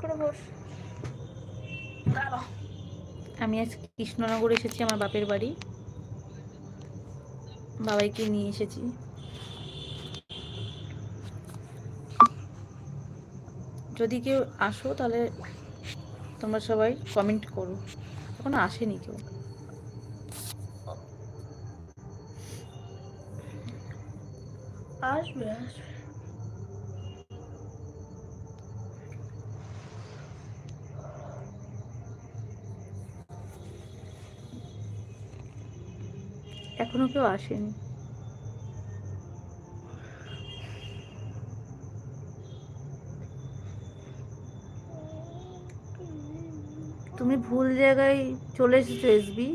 করে বস। আমি আজ কৃষ্ণনগর এসেছি আমার বাপের বাড়ি। বাবাইকে নিয়ে এসেছি। যদি কেউ আসো তাহলে তোমরা সবাই কমেন্ট করো। এখনও আসেনি কেউ। আসবে আসবে। এখনও কেউ আসেনি। তুমি ভুল জায়গায় চলে এসেছ এসবি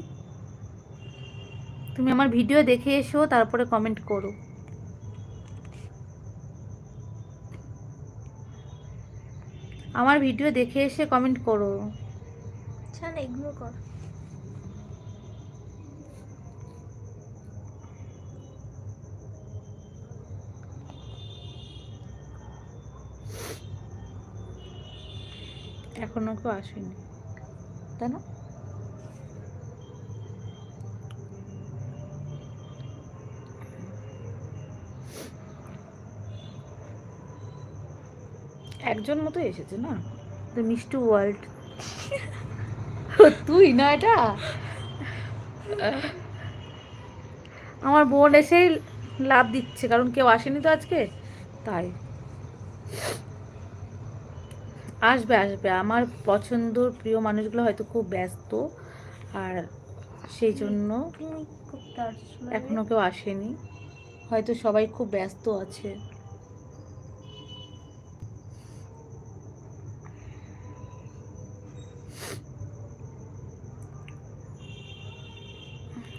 তুমি আমার ভিডিও দেখে এসো, তারপরে কমেন্ট করো। আমার ভিডিও দেখে এসে কমেন্ট করো। এগুলো কর। এখনও কেউ আসেনি। তাই না? একজন মতো এসেছে না? দ্য মিষ্টি ওয়ার্ল্ড তুই না এটা? আমার বোন এসেই লাভ দিচ্ছে কারণ কেউ আসেনি তো আজকে। তাই। আসবে আসবে। আমার পছন্দর প্রিয় মানুষগুলো হয়তো খুব ব্যস্ত আর সেই জন্য এখনও কেউ আসেনি। হয়তো সবাই খুব ব্যস্ত আছে।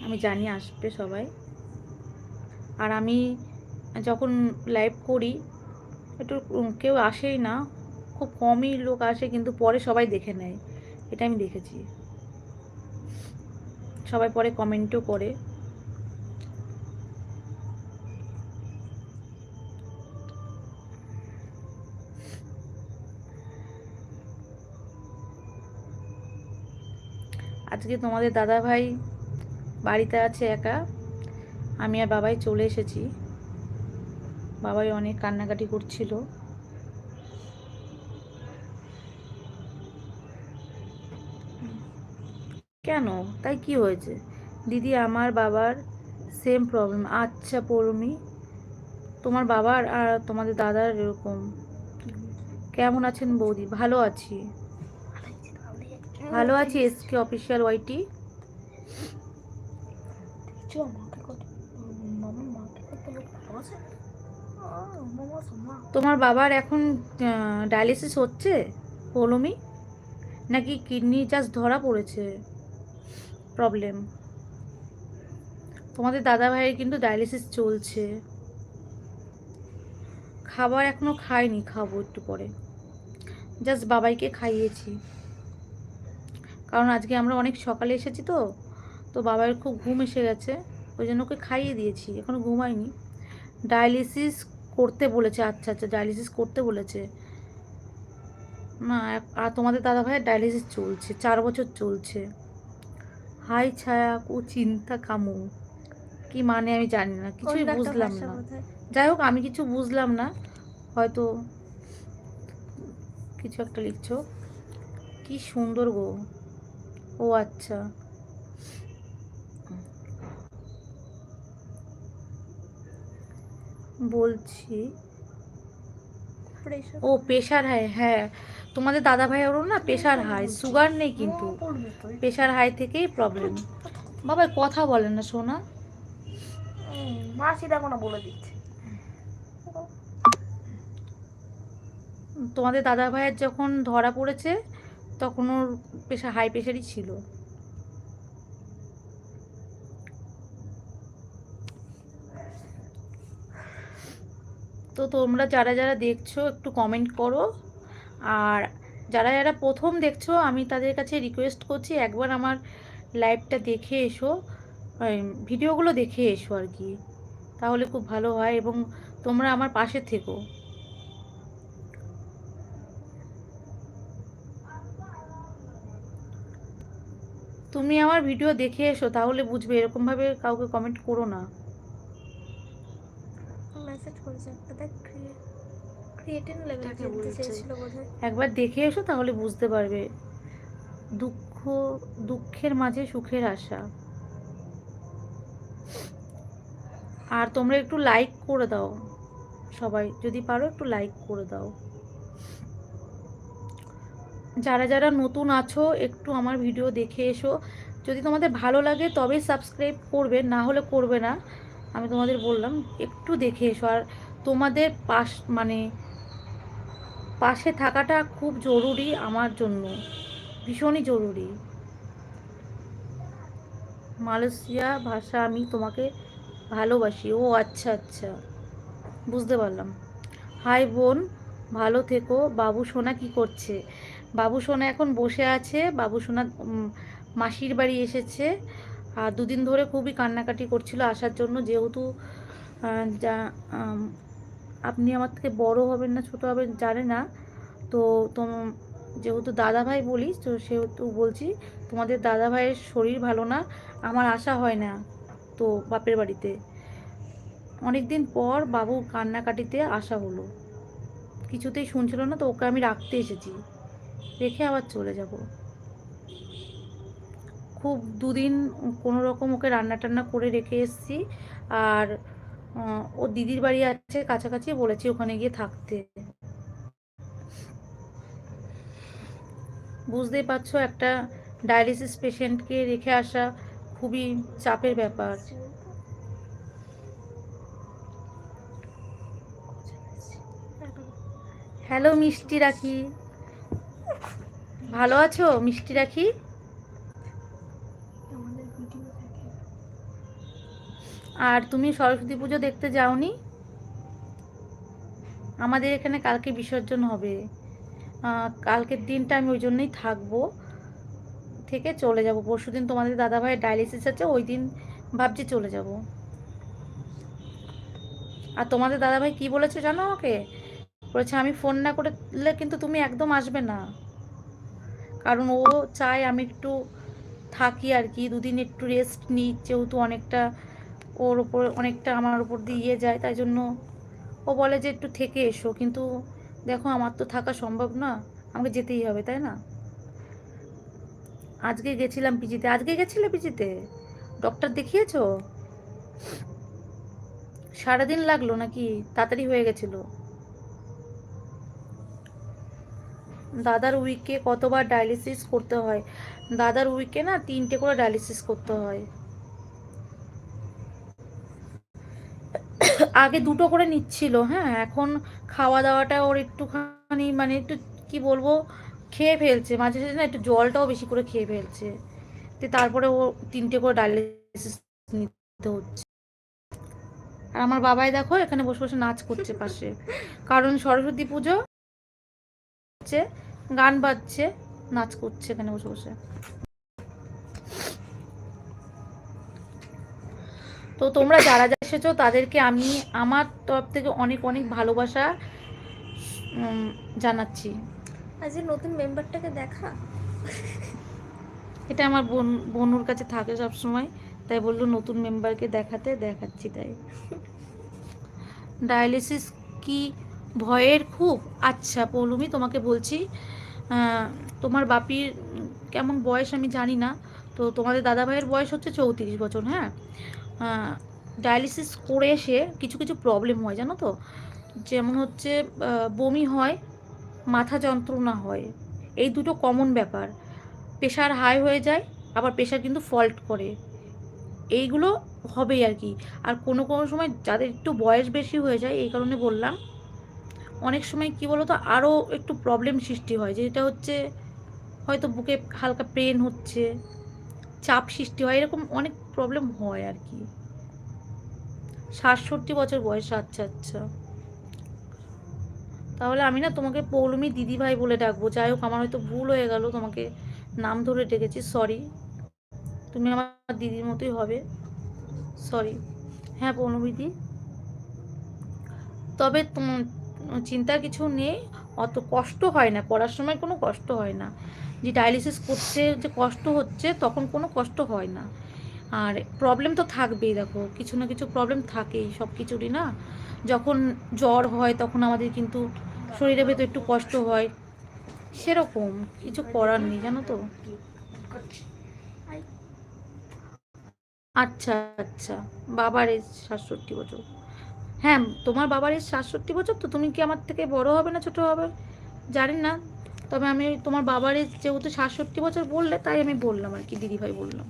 আমি জানি আসবে সবাই। আর আমি যখন লাইভ করি, একটু কেউ আসেই না। খুব কমই লোক আসে, কিন্তু পরে সবাই দেখে নেয়। এটা আমি দেখেছি। সবাই পরে কমেন্টও করে। আজকে তোমাদের দাদা ভাই বাড়িতে আছে একা। আমি আর বাবাই চলে এসেছি। বাবাই অনেক কান্নাকাটি করছিল। কেন? তাই কি হয়েছে? দিদি আমার বাবার সেম প্রবলেম আচ্ছা পড়মি তোমার বাবার আর তোমাদের দাদার এরকম। কেমন আছেন বৌদি? ভালো আছি। ভালো আছি এসকে অফিসিয়াল ওয়াইটি তোমার বাবার এখন ডায়ালিসিস হচ্ছে পলমি নাকি কিডনি চাষ ধরা পড়েছে? প্রবলেম তোমাদের দাদা ভাইয়ের কিন্তু ডায়ালিসিস চলছে। খাবার এখনও খাইনি, খাব একটু পরে। জাস্ট বাবাইকে খাইয়েছি। কারণ আজকে আমরা অনেক সকালে এসেছি তো তো বাবার খুব ঘুম এসে গেছে, ওই জন্য ওকে খাইয়ে দিয়েছি, এখনও ঘুমায়নি। ডায়ালিসিস করতে বলেছে আচ্ছা আচ্ছা ডায়ালিসিস করতে বলেছে। না আর তোমাদের দাদা ভাইয়ের ডায়ালিসিস চলছে, চার বছর চলছে। হাই ছায়া কু চিন্তা কামু। কি মানে আমি জানি না কিছুই বুঝলাম না। যাই হোক আমি কিছু বুঝলাম না হয়তো কিছু একটা লিখছো। কি সুন্দর গো। ও আচ্ছা। বলছি ও প্রেশার হাই হ্যাঁ। তোমাদের দাদা ভাইয়েরও না প্রেশার হাই সুগার নেই কিন্তু। প্রেশার হাই থেকেই প্রবলেম বাবা কথা বলে না সোনা। হুম, মাসি দেখো না বলে দিচ্ছে। তোমাদের দাদা ভাইয়ের যখন ধরা পড়েছে তখন ওর প্রেশার হাই প্রেশারই ছিল। তো তোমরা যারা যারা দেখছ একটু কমেন্ট করো। আর যারা যারা প্রথম দেখছ, আমি তাদের কাছে রিকোয়েস্ট করছি একবার আমার লাইভটা দেখে এসো ভিডিওগুলো দেখে এসো আর কি। তাহলে খুব ভালো হয় এবং তোমরা আমার পাশে থেকো। তুমি আমার ভিডিও দেখে এসো, তাহলে বুঝবে, এরকমভাবে কাউকে কমেন্ট করো না। মেসেজ দেখ। ক্রিয়েটিন লেভেল এটাকে চেয়েছিল বোধহয়। একবার দেখে এসো তাহলে বুঝতে পারবে। দুঃখ দুঃখের মাঝে সুখের আশা। আর তোমরা একটু লাইক করে দাও সবাই। যদি পারো একটু লাইক করে দাও। যারা যারা নতুন আছো একটু আমার ভিডিও দেখে এসো। যদি তোমাদের ভালো লাগে তবেই সাবস্ক্রাইব করবে না হলে করবে না। আমি তোমাদের বললাম একটু দেখে এসো। আর তোমাদের পাশ মানে পাশে থাকাটা খুব জরুরি আমার জন্য। ভীষণই জরুরি। মালয়েশিয়া ভাষা আমি তোমাকে ভালোবাসি। ও আচ্ছা আচ্ছা। বুঝতে পারলাম। হাই বোন, ভালো থেকো। বাবু সোনা কি করছে? বাবু সোনা এখন বসে আছে। বাবু সোনা মাসির বাড়ি এসেছে। আর দুদিন ধরে খুবই কান্নাকাটি করছিল আসার জন্য। যেহেতু আপনি আমার থেকে বড় হবেন না, ছোট হবেন, জানে না। তো তোম, যেহেতু দাদা ভাই বলিস, তো সেহেতু বলছি, তোমাদের দাদা ভাইয়ের শরীর ভালো না, আমার আশা হয় না তো বাপের বাড়িতে। অনেক দিন পর বাবু কান্নাকাটিতে আসা হলো। কিছুতেই শুনছিল না, তো ওকে আমি রাখতে এসেছি। রেখে আবার চলে যাব। খুব দুদিন কোনো রকম ওকে রান্না টান্না করে রেখে এসেছি। আর ও দিদির বাড়ি আছে কাছাকাছি, বলেছি ওখানে গিয়ে থাকতে। বুঝতেই পারছ, একটা ডায়ালিসিস পেশেন্টকে রেখে আসা খুবই চাপের ব্যাপার। হ্যালো মিষ্টি রাখি। ভালো আছো, মিষ্টি রাখি আমাদের ভিডিও দেখে আর তুমি সরস্বতী পুজো দেখতে যাওনি? আমাদের এখানে কালকে বিসর্জন হবে। কালকের দিনটা আমি ওই জন্যই থাকব। থেকে চলে যাব। পরশু দিন তোমাদের দাদাভাইয়ের ডায়ালিসিস আছে, ওই দিন ভাবছি চলে যাব। আর তোমাদের দাদাভাই কি বলেছে জানো আমাকে? বলেছে, আমি ফোন না করলে কিন্তু তুমি একদম আসবে না। কারণ ও চায় আমি একটু থাকি আর কি, দুদিন একটু রেস্ট নিই, যেহেতু অনেকটা ওর ওপর অনেকটা আমার ওপর দিয়ে যায়, তাই জন্য ও বলে যে একটু থেকে এসো, কিন্তু দেখো আমার তো থাকা সম্ভব না, আমাকে যেতেই হবে, তাই না? আজকে গেছিলাম পিজিতে, আজকে গেছিলে পিজিতে? ডক্টর দেখিয়েছো? সারাদিন লাগল নাকি? তাড়াতাড়ি হয়ে গেছিল। দাদার উইকে কতবার ডায়ালিসিস করতে হয়? দাদার উইকে না তিনটে করে ডায়ালিসিস করতে হয়। আগে দুটো করে নিচ্ছিল হ্যাঁ এখন খাওয়া দাওয়াটা ওর একটুখানি মানে একটু কি বলব, খেয়ে ফেলছে। মাঝে সাঝে না একটু জলটাও বেশি করে খেয়ে ফেলছে। তো তারপরে ও তিনটে করে ডায়ালিসিস নিতে হচ্ছে। আর আমার বাবাই দেখো এখানে বসে বসে নাচ করছে পাশে। কারণ সরস্বতী পুজো হচ্ছে, গান বাজছে, নাচ করছে এখানে বসে বসে। তো তোমরা যারা যারা এসেছ তাদেরকে আমি আমার তরফ থেকে অনেক অনেক ভালোবাসা জানাচ্ছি। আজ নতুন মেম্বারটাকে দেখা? এটা আমার বোন বনুর কাছে থাকে সব সময় তাই বলল নতুন মেম্বারকে দেখাতে দেখাচ্ছি তাই। ডায়ালিসিস কি ভয়ের খুব? আচ্ছা পৌলুমি তোমাকে বলছি তোমার বাপির কেমন বয়স আমি জানি না তো তোমাদের দাদা ভাইয়ের বয়স হচ্ছে চৌত্রিশ বছর হ্যাঁ? ডায়ালিসিস করে এসে কিছু কিছু প্রবলেম হয়, জানো তো? যেমন হচ্ছে বমি হয়, মাথা যন্ত্রণা হয়, এই দুটো কমন ব্যাপার। প্রেশার হাই হয়ে যায়, আবার প্রেশার কিন্তু ফল্ট করে। এইগুলো হবেই আর কি। আর কোনো কোনো সময় যাদের একটু বয়স বেশি হয়ে যায়, এই কারণে বললাম, অনেক সময় কি বলো তো আরও একটু প্রবলেম সৃষ্টি হয়, যেটা হচ্ছে, হয়তো বুকে হালকা পেন হচ্ছে, চাপ সৃষ্টি হয়, এরকম অনেক প্রবলেম হয় আর কি সাতষট্টি বছর বয়স আচ্ছা আচ্ছা। তাহলে আমি না তোমাকে পৌলমি দিদিভাই বলে ডাকবো। যাই হোক, আমার হয়তো ভুল হয়ে গেল, তোমাকে নাম ধরে ডেকেছি সরি তুমি আমার দিদির মতোই হবে সরি হ্যাঁ পৌলমিদি তবে তোম- চিন্তার কিছু নেই, অত কষ্ট হয় না, পড়ার সময় কোনো কষ্ট হয় না। যে ডায়ালিসিস করতে যে কষ্ট হচ্ছে, তখন কোনো কষ্ট হয় না। আর প্রবলেম তো থাকবেই, দেখো। কিছু না কিছু প্রবলেম থাকেই, সব কিছুরই না? যখন জ্বর হয়, তখন আমাদের কিন্তু শরীরের ভেতর একটু কষ্ট হয়। সেরকম, কিছু করার নেই, জানো তো? আচ্ছা আচ্ছা বাবার এজ সাতষট্টি বছর। হ্যাঁ তোমার বাবার এজ সাতষট্টি বছর তো তুমি কি আমার থেকে বড় হবে না ছোট হবে? জানি না। তবে আমি তোমার বাবার এজ যেহেতু সাতষট্টি বছর বললে, তাই আমি বললাম আর কি, দিদিভাই বললাম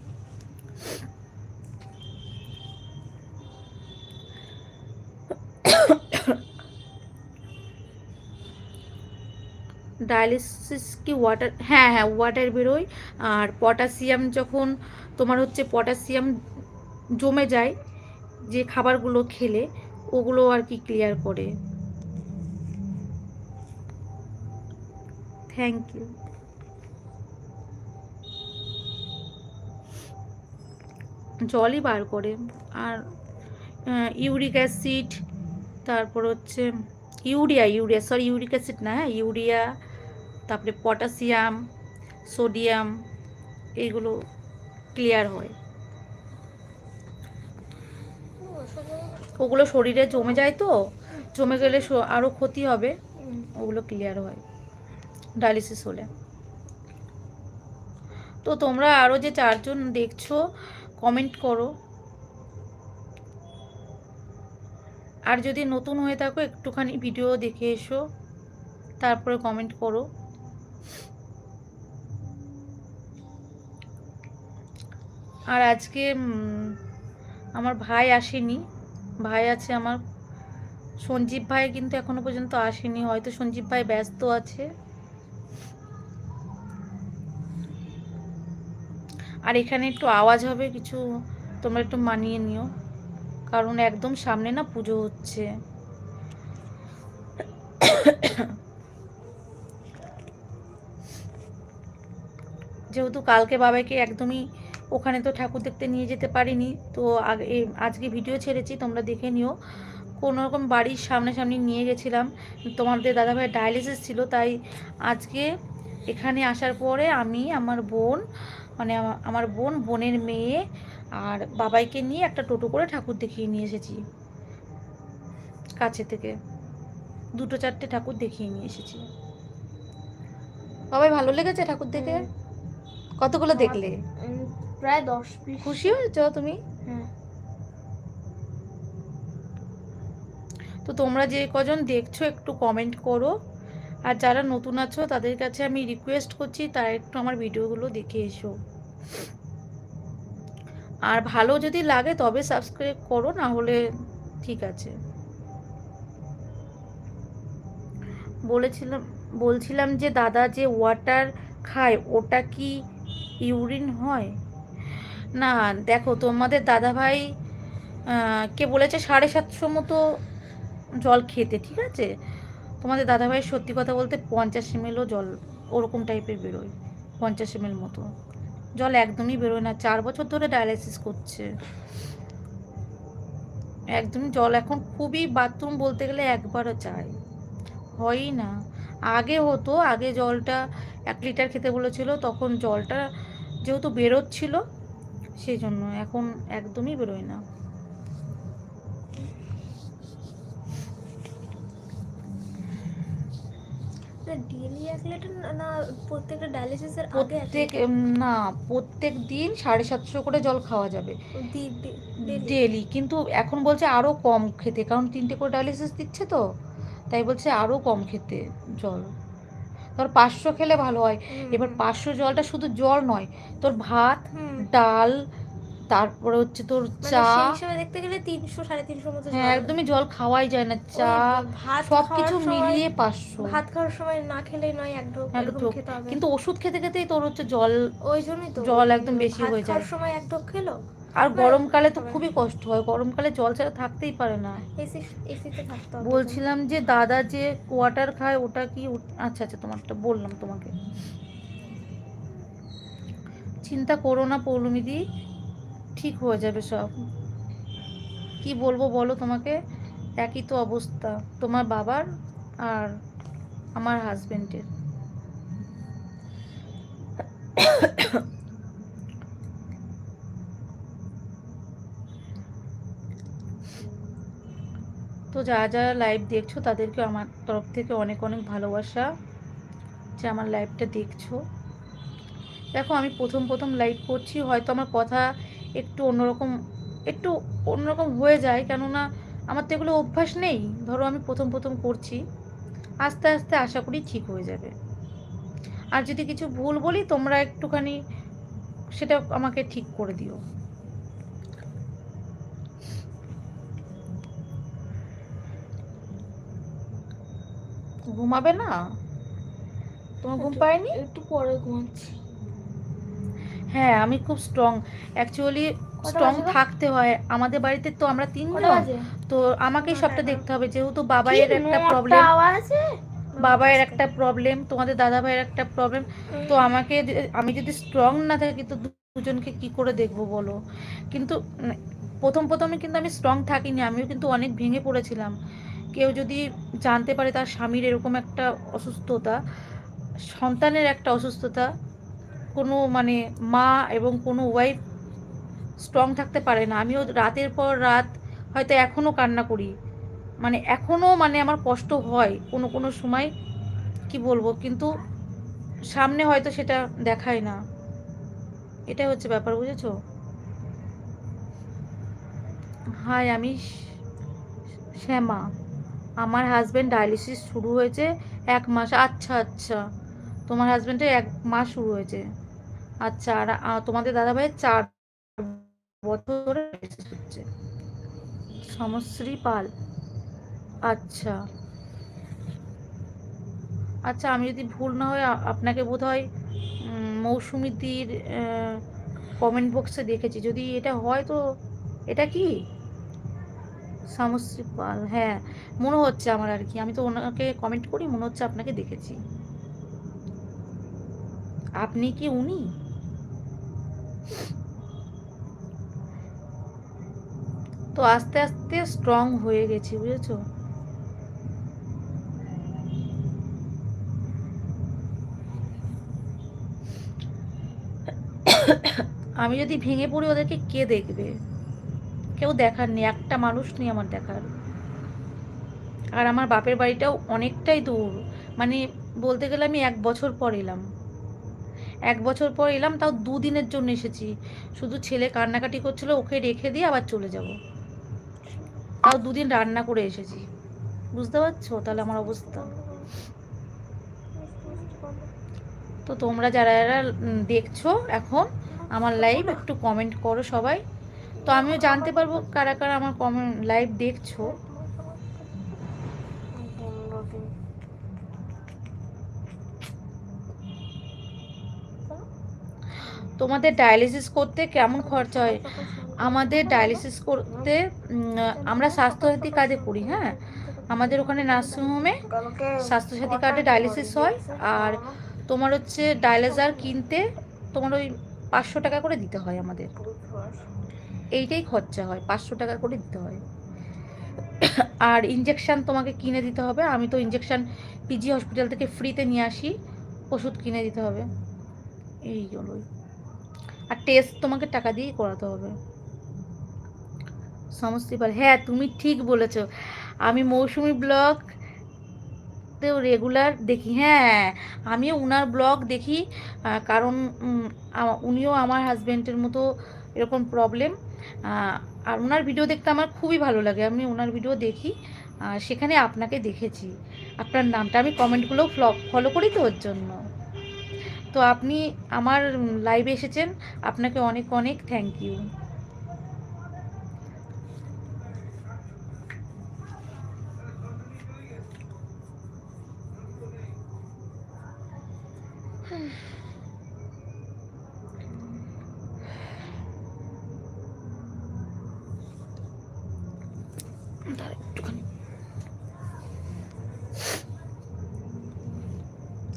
ডায়ালিসিস কি ওয়াটার হ্যাঁ হ্যাঁ ওয়াটার বেরোয়। আর পটাশিয়াম যখন তোমার হচ্ছে পটাশিয়াম জমে যায়, যে খাবারগুলো খেলে, ওগুলো আর কি ক্লিয়ার করে। থ্যাংক ইউ জলই বার করে। আর ইউরিক অ্যাসিড তারপর হচ্ছে urea urea sorry uric acid না হ্যাঁ ইউরিয়া তারপরে পটাশিয়াম, সোডিয়াম, এইগুলো ক্লিয়ার হয়। ওগুলো শরীরে জমে যায় তো, জমে গেলে আরও ক্ষতি হবে, ওগুলো ক্লিয়ার হয় ডায়ালিসিস হলে। তো তোমরা আরও যে চারজন দেখছ, কমেন্ট করো। আর যদি নতুন হয়ে থাকো, একটুখানি ভিডিও দেখে এসো, তারপরে কমেন্ট করো। আর আজকে আমার ভাই আসেনি। ভাই আছে আমার। সঞ্জীব ভাই কিন্তু এখনও পর্যন্ত আসেনি। হয়তো সঞ্জীব ভাই ব্যস্ত আছে। আর এখানে একটু আওয়াজ হবে, কিছু তোমরা একটু মানিয়ে নিও। কারণ একদম সামনে না পুজো হচ্ছে। যেহেতু কালকে বাবাকে একদমই ওখানে তো ঠাকুর দেখতে নিয়ে যেতে পারিনি তো আগে আজকে ভিডিও ছেড়েছি তোমরা দেখে নিও। কোনো রকম বাড়ির সামনাসামনি নিয়ে গেছিলাম। তোমাদের দাদাভাই ডায়ালিসিস ছিল তাই আজকে এখানে আসার পরে আমি আমার বোন মানে আমার বোন বোনের মেয়ে আর বাবাইকে নিয়ে একটা টোটো করে ঠাকুর দেখিয়ে নিয়ে এসেছি। কাছে থেকে। দুটো চারটে ঠাকুর দেখিয়ে নিয়ে এসেছি। বাবাই ভালো লেগেছে ঠাকুর দেখে? কতগুলো দেখলে? প্রায় দশ পিস খুশি হয়েছ তুমি? হ্যাঁ। তো তোমরা যে কজন দেখছ একটু কমেন্ট করো। আর যারা নতুন আছো তাদের কাছে আমি রিকোয়েস্ট করছি তারা একটু আমার ভিডিওগুলো দেখে এসো। আর ভালো যদি লাগে তবে সাবস্ক্রাইব করো না হলে ঠিক আছে। বলেছিলাম বলছিলাম যে দাদা যে ওয়াটার খায় ওটা কি ইউরিন হয়? না, দেখো তোমাদের দাদাভাই কে বলেছে সাড়ে সাতশো মতো জল খেতে, ঠিক আছে? তোমাদের দাদাভাই সত্যি কথা বলতে পঞ্চাশ এমএলও জল, ওরকম টাইপের বেরোয়, পঞ্চাশ এমএল মতো। জল একদমই বেরোয় না, চার বছর ধরে ডায়ালিসিস করছে। একদমই জল এখন খুবই বাথরুম বলতে গেলে একবারও চাই। হয়ই না। আগে হতো আগে জলটা এক লিটার খেতে বলেছিল তখন জলটা যেহেতু বেরোচ্ছিল সেই জন্য এখন একদমই বেরোয় না। প্রত্যেক না প্রত্যেক দিন সাড়ে সাতশো করে জল খাওয়া যাবে। ডেলি? ডেলি কিন্তু এখন বলছে আরও কম খেতে কারণ তিনটে করে ডায়ালিসিস দিচ্ছে তো। তাই বলছে আরও কম খেতে জল। ধর পাঁচশো খেলে ভালো হয়। এবার পাঁচশো জলটা শুধু জল নয় তোর ভাত ডাল তারপরে হচ্ছে তোর চা। মানে হিসাবে দেখতে গেলে তিনশো সাড়ে তিনশো মতো হ্যাঁ একদমই জল খাওয়াই যায় না। চা ভাত সব কিছু মিলিয়ে পাঁচশো। ভাত খাওয়ার সময় না খেলেই নয় এক ঢোক কিন্তু ওষুধ খেতে খেতেই তোর হচ্ছে জল ওই জন্যই তো। জল একদম বেশি হয়ে যায়। সময় এক ঢোক খেলো? আর গরমকালে তো খুবই কষ্ট হয় গরমকালে জল ছাড়া থাকতেই পারে না। বলছিলাম যে দাদা যে কোয়াটার খায় ওটা কি আচ্ছা আচ্ছা তোমারটা বললাম তোমাকে। চিন্তা করো না পৌলমিদি ঠিক হয়ে যাবে সব। কি বলব বলো তোমাকে? একই তো অবস্থা তোমার বাবার আর আমার হাজবেন্ডের তো যারা যারা লাইভ দেখছ, তাদেরকে আমার তরফ থেকে অনেক অনেক ভালোবাসা যে আমার লাইভটা দেখছ। দেখো, আমি প্রথম প্রথম লাইভ করছি, হয়তো আমার কথা একটু অন্যরকম একটু অন্যরকম হয়ে যায়, কেননা আমার তো এগুলো অভ্যাস নেই। ধরো, আমি প্রথম প্রথম করছি, আস্তে আস্তে আশা করি ঠিক হয়ে যাবে। আর যদি কিছু ভুল বলি, তোমরা একটুখানি সেটা আমাকে ঠিক করে দিও। ঘুমাবে না? তোমার ঘুম পায়নি? একটু পরে ঘুমাচ্ছি। হ্যাঁ আমি খুব স্ট্রং অ্যাকচুয়ালি স্ট্রং থাকতে হয়। আমাদের বাড়িতে তো আমরা তিনজন তো আমাকেই সবটা দেখতে হবে। যেহেতু বাবাইয়ের কি একটা প্রবলেম আওয়াজে বাবাইয়ের একটা প্রবলেম তোমাদের দাদা ভাইয়ের একটা প্রবলেম তো আমাকে আমি যদি স্ট্রং না থাকি তো দুজনকে কি করে দেখব বলো? কিন্তু প্রথম প্রথমে কিন্তু আমি স্ট্রং থাকিনি। আমিও কিন্তু অনেক ভেঙে পড়েছিলাম। কেউ যদি জানতে পারে তার স্বামীর এরকম একটা অসুস্থতা, সন্তানের একটা অসুস্থতা, কোনো মানে মা এবং কোনো ওয়াইফ স্ট্রং থাকতে পারে না। আমিও রাতের পর রাত হয়তো এখনও কান্না করি। মানে এখনও মানে আমার কষ্ট হয় কোনো কোনো সময়, কি বলব? কিন্তু সামনে হয়তো সেটা দেখায় না। এটাই হচ্ছে ব্যাপার, বুঝেছ? হাই আমি শ্যামা। আমার হাজবেন্ড ডায়ালিসিস শুরু হয়েছে এক মাস আচ্ছা আচ্ছা। তোমার হাজবেন্ডের এক মাস শুরু হয়েছে। আচ্ছা আর তোমাদের দাদাভাইয়ের চার বছর হচ্ছে। সমশ্রী পাল। আচ্ছা। আচ্ছা আমি যদি ভুল না হয় আপনাকে বোধ হয় মৌসুমিদির কমেন্ট বক্সে দেখেছি। যদি এটা হয় তো, এটা কি? সমশ্রী পাল হ্যাঁ। মনে হচ্ছে আমার আর কি। আমি তো ওনাকে কমেন্ট করি, মনে হচ্ছে আপনাকে দেখেছি। আপনি কি উনি? তো আস্তে আস্তে স্ট্রং হয়ে গেছি, বুঝেছ? আমি যদি ভেঙে পড়ি, ওদেরকে কে দেখবে? কেউ দেখার নেই, একটা মানুষ নেই আমার দেখার। আর আমার বাপের বাড়িটাও অনেকটাই দূর মানে বলতে গেলে আমি এক বছর পর এলাম। এক বছর পর এলাম, তাও দুদিনের জন্য এসেছি। শুধু ছেলে কান্নাকাটি করছিল, ওকে রেখে দিয়ে আবার চলে যাব। তাও দুদিন রান্না করে এসেছি। বুঝতে পারছ তাহলে আমার অবস্থা? তো তোমরা যারা যারা দেখছ এখন আমার লাইভ একটু কমেন্ট করো সবাই। তো আমিও জানতে পারব কারা কারা আমার কমেন্ট লাইভ দেখছ। তোমাদের ডায়ালিসিস করতে কেমন খরচা হয়? আমাদের ডায়ালিসিস করতে আমরা স্বাস্থ্যসাথী কার্ডে করি হ্যাঁ? আমাদের ওখানে নার্সিংহোমে স্বাস্থ্যসাথী কার্ডে ডায়ালিসিস হয়, আর তোমার হচ্ছে ডায়ালিজার কিনতে তোমার ওই পাঁচশো টাকা করে দিতে হয় আমাদের। এইটাই খরচা হয়, পাঁচশো টাকা করে দিতে হয়। আর ইঞ্জেকশান তোমাকে কিনে দিতে হবে। আমি তো ইঞ্জেকশান পিজি হসপিটাল থেকে ফ্রিতে নিয়ে আসি, ওষুধ কিনে দিতে হবে। এইগুলোই আর টেস্ট তোমাকে টাকা দিয়েই করাতে হবে। সমস্তিপাল হ্যাঁ তুমি ঠিক বলেছ। আমি মৌসুমি ব্লগ তেও রেগুলার দেখি হ্যাঁ আমিও উনার ব্লগ দেখি। কারণ উনিও আমার হাজব্যান্ডের মতো এরকম প্রবলেম আর ওনার ভিডিও দেখতে আমার খুবই ভালো লাগে। আমি ওনার ভিডিও দেখি আর সেখানে আপনাকে দেখেছি। আপনার নামটা আমি কমেন্টগুলো ফলো করি তো ওর জন্য। তো আপনি আমার লাইভে এসেছেন, আপনাকে অনেক অনেক থ্যাংক ইউ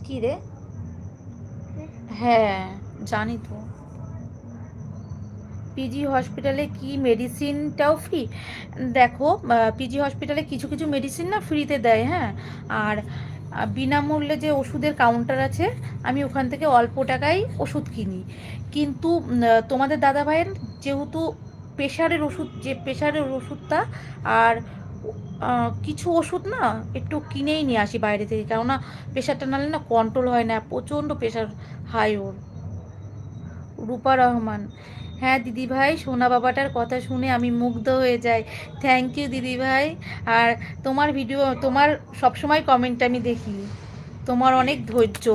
কি রে? হ্যাঁ জানি তো। পিজি হসপিটালে কি মেডিসিনটাও ফ্রি দেখো পিজি হসপিটালে কিছু কিছু মেডিসিন না ফ্রিতে দেয় হ্যাঁ? আর বিনামূল্যে যে ওষুধের কাউন্টার আছে আমি ওখান থেকে অল্প টাকায় ওষুধ কিনি। কিন্তু তোমাদের দাদা ভাইয়ের যেহেতু প্রেশারের ওষুধ, যে প্রেশারের ওষুধটা আর কিছু ওষুধ না একটু কিনেই নিয়ে আসি বাইরে থেকে। কেননা প্রেশারটা নাহলে না কন্ট্রোল হয় না, প্রচণ্ড প্রেশার হাই ওর। রূপা রহমান হ্যাঁ দিদি ভাই, সোনা বাবাটার কথা শুনে আমি মুগ্ধ হয়ে যাই। থ্যাংক ইউ দিদি ভাই। আর তোমার ভিডিও তোমার সবসময় কমেন্ট আমি দেখি। তোমার অনেক ধৈর্য।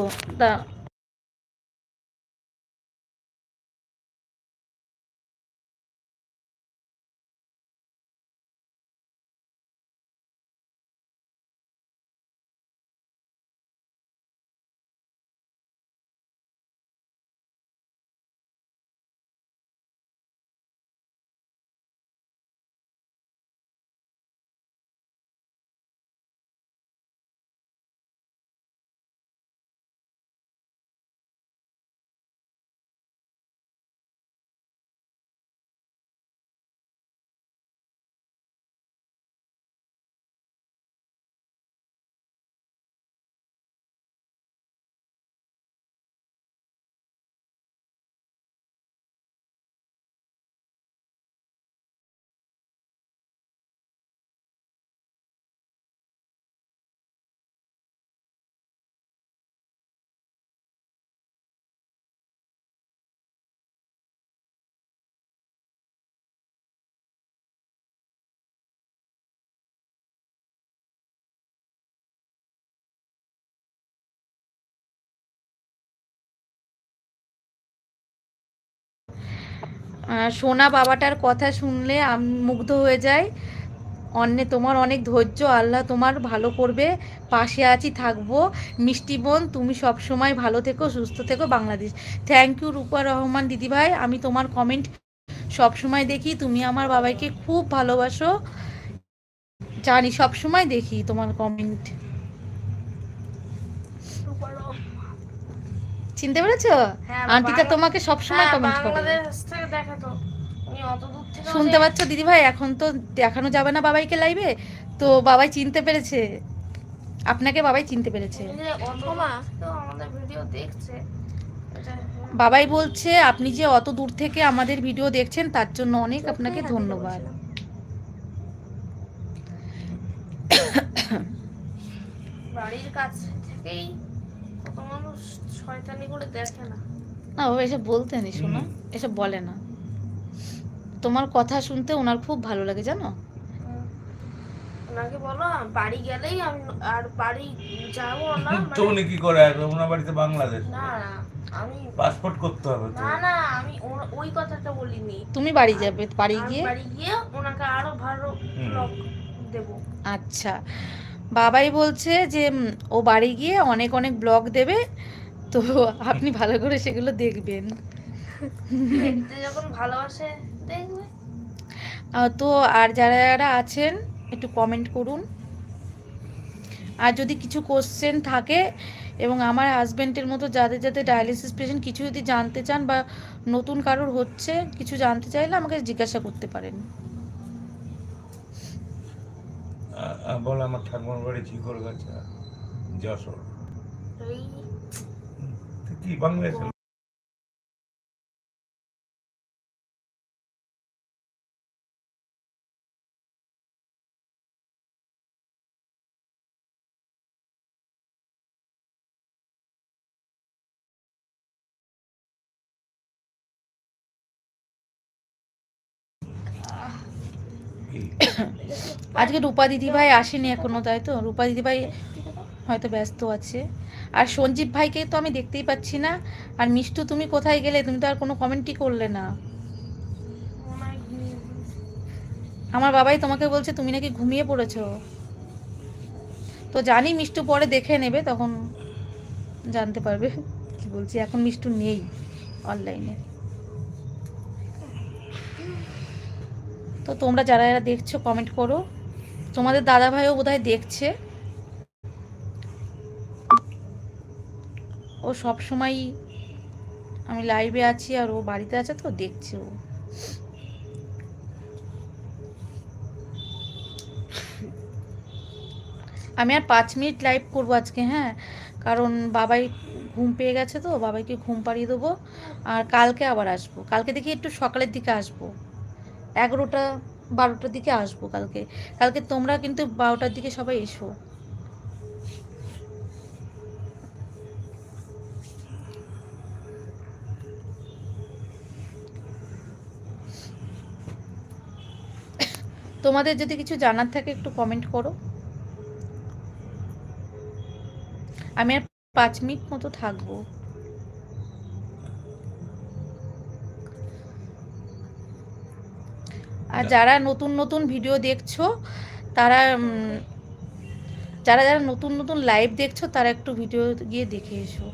সোনা বাবাটার কথা শুনলে মুগ্ধ হয়ে যাই অন্যে তোমার অনেক ধৈর্য, আল্লাহ তোমার ভালো করবে। পাশে আছি, থাকব। মিষ্টি বোন, তুমি সব সময় ভালো থেকো, সুস্থ থেকো, বাংলাদেশ। থ্যাংক ইউ রূপা রহমান দিদিভাই। আমি তোমার কমেন্ট সব সময় দেখি। তুমি আমার বাবাকে খুব ভালোবাসো। জানি সব সময় দেখি তোমার কমেন্ট চিনতে পেরেছ? হ্যাঁ, আন্টিটা তোমাকে সব সময় হ্যাঁ, কমেন্ট করে শুনতে পাচ্ছ দিদি ভাই এখন তো দেখানো যাবে না বাবাইকে লাইভে তো বাবাই চিনতে পেরেছে। আপনাকে বাবাই চিনতে পেরেছে। বাবাই বলছে আপনি যে অত দূর থেকে আমাদের ভিডিও দেখছেন তার জন্য অনেক আপনাকে ধন্যবাদ। বাড়ির কাছ থেকেই শয়তানি করে দেখে না। না বাবা এসব বলতে নেই শোনো। এসব বলে না। তোমার কথা শুনতে ওনার খুব ভালো লাগে জানো? ওনাকে বলো বাড়ি গেলেই আমি আর বাড়ি যাব না মানে- তো উনি কি করে আসবে? ওনার বাড়িতে বাংলাদেশ। না না আমি পাসপোর্ট করতে হবে না না আমি ওই কথাটা বলিনি। তুমি বাড়ি যাবে বাড়ি গিয়ে? বাড়ি গিয়ে ওনাকে আরও ভালো। ব্লগ দেবো। আচ্ছা। বাবাই বলছে যে ও বাড়ি গিয়ে অনেক অনেক ব্লগ দেবে তো আপনি ভালো করে সেগুলো দেখবেন। যখন ভালোবাসে দেখবে। তো আর যারা যারা আছেন একটু কমেন্ট করুন। আর যদি কিছু কোশ্চেন থাকে এবং আমার হাজব্যান্ডের মতো যাদের যাদের ডায়ালিসিস পেশেন্ট কিছু যদি জানতে চান বা নতুন কারোর হচ্ছে কিছু জানতে চাইলে আমাকে জিজ্ঞাসা করতে পারেন। বল আমার ঠাকুমার বাড়ি ঝিকর গাছা যশোর। তো কি বাংলাদেশ আজকে রূপা দিদিভাই আসেনি এখনও, তাই তো? রূপা দিদিভাই হয়তো ব্যস্ত আছে। আর সঞ্জীব ভাইকে তো আমি দেখতেই পাচ্ছি না। আর মিষ্টু, তুমি কোথায় গেলে? তুমি তো আর কোনো কমেন্টই করলে না। আমার বাবাই তোমাকে বলছে, তুমি নাকি ঘুমিয়ে পড়েছো। তো জানি মিষ্টু পরে দেখে নেবে, তখন জানতে পারবে। কি বলছি, এখন মিষ্টু নেই অনলাইনে তো তোমরা যারা যারা দেখছ কমেন্ট করো। তোমাদের দাদা ভাইও বোধহয় দেখছে। ও সব সময় আমি লাইভে আছি আর ও বাড়িতে আছে তো, দেখছে ও। আমি আর পাঁচ মিনিট লাইভ করব আজকে হ্যাঁ। কারণ বাবাই ঘুম পেয়ে গেছে তো, বাবাইকে ঘুম পাড়িয়ে দেবো। আর কালকে আবার আসব। কালকে দেখি একটু সকালের দিকে আসব। এগারোটা বারোটার দিকে আসব কালকে। কালকে তোমরা কিন্তু বারোটার দিকে সবাই এসো। তোমাদের যদি কিছু জানার থাকে একটু কমেন্ট করো। আমি আর পাঁচ মিনিট মতো থাকব। আর যারা নতুন নতুন ভিডিও দেখছ তারা যারা যারা নতুন নতুন লাইভ দেখছ তারা একটু ভিডিও গিয়ে দেখে এসো।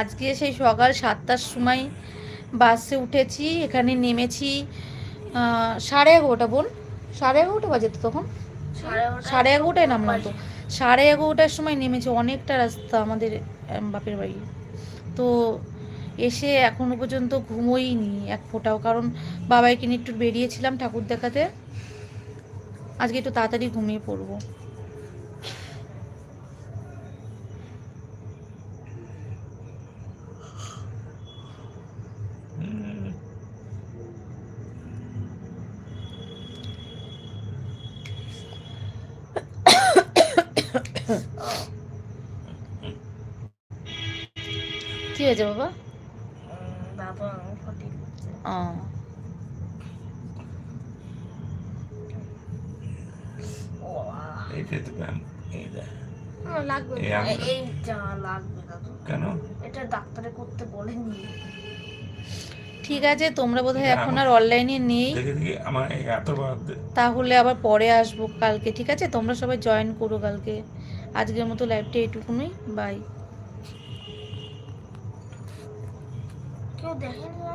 আজকে সেই সকাল সাতটার সময় বাসে উঠেছি এখানে নেমেছি। সাড়ে এগারোটা বোন। সাড়ে এগারোটা বাজে তো তখন? সাড়ে এগারোটা সাড়ে এগারোটায় নামলাম তো। সাড়ে এগারোটার সময় নেমেছে অনেকটা রাস্তা আমাদের বাপের বাড়ি। তো এসে এখনও পর্যন্ত ঘুমোইনি এক ফোটাও কারণ বাবাইকে নিয়ে একটু বেরিয়েছিলাম ঠাকুর দেখাতে। আজকে একটু তাড়াতাড়ি ঘুমিয়ে পড়ব। হয়েছে বাবা? বাবা ও তো ব্যায়াম লাগবে। কেন? এটা ডাক্তারে করতে বলেনি। ঠিক আছে তোমরা বোধহয় এটা এখন আর অনলাইনে নেই। তাহলে আবার পরে আসব কালকে ঠিক আছে? তোমরা সবাই জয়েন করো কালকে। আজকের মতো লাইভটা এইটুকুনই। বাই দেখেনি